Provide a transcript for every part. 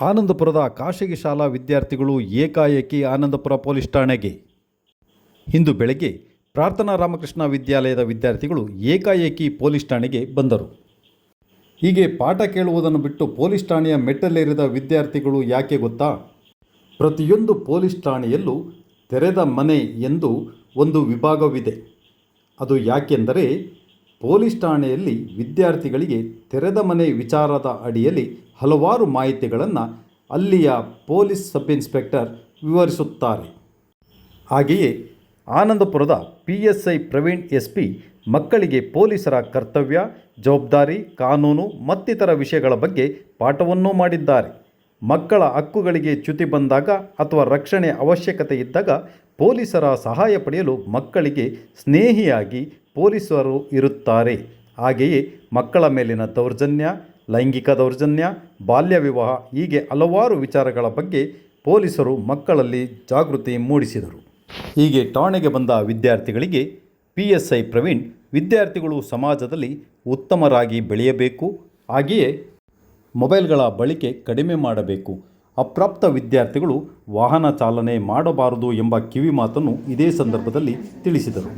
ಆನಂದಪುರದ ಖಾಸಗಿ ಶಾಲಾ ವಿದ್ಯಾರ್ಥಿಗಳು ಏಕಾಏಕಿ ಆನಂದಪುರ ಪೊಲೀಸ್ ಠಾಣೆಗೆ. ಇಂದು ಬೆಳಗ್ಗೆ ಪ್ರಾರ್ಥನಾ ರಾಮಕೃಷ್ಣ ವಿದ್ಯಾಲಯದ ವಿದ್ಯಾರ್ಥಿಗಳು ಏಕಾಏಕಿ ಪೊಲೀಸ್ ಠಾಣೆಗೆ ಬಂದರು. ಹೀಗೆ ಪಾಠ ಕೇಳುವುದನ್ನು ಬಿಟ್ಟು ಪೊಲೀಸ್ ಠಾಣೆಯ ಮೆಟ್ಟಲೇರಿದ ವಿದ್ಯಾರ್ಥಿಗಳು ಯಾಕೆ ಗೊತ್ತಾ? ಪ್ರತಿಯೊಂದು ಪೊಲೀಸ್ ಠಾಣೆಯಲ್ಲೂ ತೆರೆದ ಮನೆ ಎಂದು ಒಂದು ವಿಭಾಗವಿದೆ. ಅದು ಯಾಕೆಂದರೆ ಪೊಲೀಸ್ ಠಾಣೆಯಲ್ಲಿ ವಿದ್ಯಾರ್ಥಿಗಳಿಗೆ ತೆರೆದ ಮನೆ ವಿಚಾರದ ಅಡಿಯಲ್ಲಿ ಹಲವಾರು ಮಾಹಿತಿಗಳನ್ನು ಅಲ್ಲಿಯ ಪೊಲೀಸ್ ಸಬ್ ಇನ್ಸ್ಪೆಕ್ಟರ್ ವಿವರಿಸುತ್ತಾರೆ. ಹಾಗೆಯೇ ಆನಂದಪುರದ P S I Praveen S P ಮಕ್ಕಳಿಗೆ ಪೊಲೀಸರ ಕರ್ತವ್ಯ, ಜವಾಬ್ದಾರಿ, ಕಾನೂನು ಮತ್ತಿತರ ವಿಷಯಗಳ ಬಗ್ಗೆ ಪಾಠವನ್ನೂ ಮಾಡಿದ್ದಾರೆ. ಮಕ್ಕಳ ಹಕ್ಕುಗಳಿಗೆ ಚ್ಯುತಿ ಬಂದಾಗ ಅಥವಾ ರಕ್ಷಣೆ ಅವಶ್ಯಕತೆ ಇದ್ದಾಗ ಪೊಲೀಸರ ಸಹಾಯ ಪಡೆಯಲು ಮಕ್ಕಳಿಗೆ ಸ್ನೇಹಿಯಾಗಿ ಪೊಲೀಸರು ಇರುತ್ತಾರೆ. ಹಾಗೆಯೇ ಮಕ್ಕಳ ಮೇಲಿನ ದೌರ್ಜನ್ಯ, ಲೈಂಗಿಕ ದೌರ್ಜನ್ಯ, ಬಾಲ್ಯ ವಿವಾಹ ಹೀಗೆ ಹಲವಾರು ವಿಚಾರಗಳ ಬಗ್ಗೆ ಪೊಲೀಸರು ಮಕ್ಕಳಲ್ಲಿ ಜಾಗೃತಿ ಮೂಡಿಸಿದರು. ಹೀಗೆ ಠಾಣೆಗೆ ಬಂದ ವಿದ್ಯಾರ್ಥಿಗಳಿಗೆ ಪಿ ಎಸ್ ಐ ಪ್ರವೀಣ್ ವಿದ್ಯಾರ್ಥಿಗಳು ಸಮಾಜದಲ್ಲಿ ಉತ್ತಮರಾಗಿ ಬೆಳೆಯಬೇಕು. ಹಾಗೆಯೇ ಮೊಬೈಲ್ಗಳ ಬಳಕೆ ಕಡಿಮೆ ಮಾಡಬೇಕು. ಅಪ್ರಾಪ್ತ ವಿದ್ಯಾರ್ಥಿಗಳು ವಾಹನ ಚಾಲನೆ ಮಾಡಬಾರದು ಎಂಬ ಕಿವಿ ಮಾತನ್ನು ಇದೇ ಸಂದರ್ಭದಲ್ಲಿ ತಿಳಿಸಿದರು.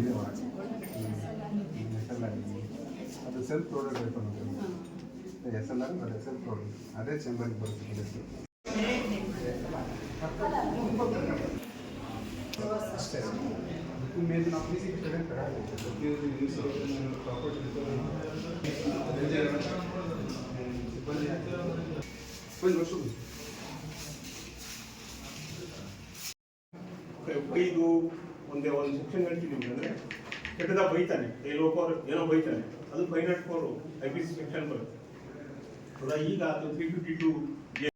ಅದು ಸೆಲ್ಫ್ ರೋಡ್ ಬೇಕು ಎಸ್ ಎಲ್ ಆರ್ ಅದೇ ಸೆಲ್ಫ್ ರೋಡ್ ಅದೇ ಚೇಂಬರ್ಗೆ ಬರುತ್ತೆ ಪೊಲೀಸರು. ಅಷ್ಟೇ ಅದಕ್ಕೂ ಮೇಲೆ ನಾವು ಫೀಸ್ ಇಟ್ಟರೆ ಪ್ರತಿಯೊಂದು ನ್ಯೂಸ್ ಪ್ರಾಪರ್ಟಿ ಸಿಬ್ಬಂದಿ ಒಂದು ವರ್ಷ ಬೈದು ಒಂದೇ ಒಂದು ಸೆಕ್ಷನ್ ಹೇಳ್ತಿದ್ದೀವಿ ಅಂದರೆ ಕೆಟ್ಟದ ಬೈತಾನೆ ಹೋಗೋರು ಏನೋ ಬೈತಾನೆ, ಅದು five nought I P C section ಬರುತ್ತೆ ಈಗ ಅದು ತ್ರೀ ಫಿಫ್ಟಿ ಟು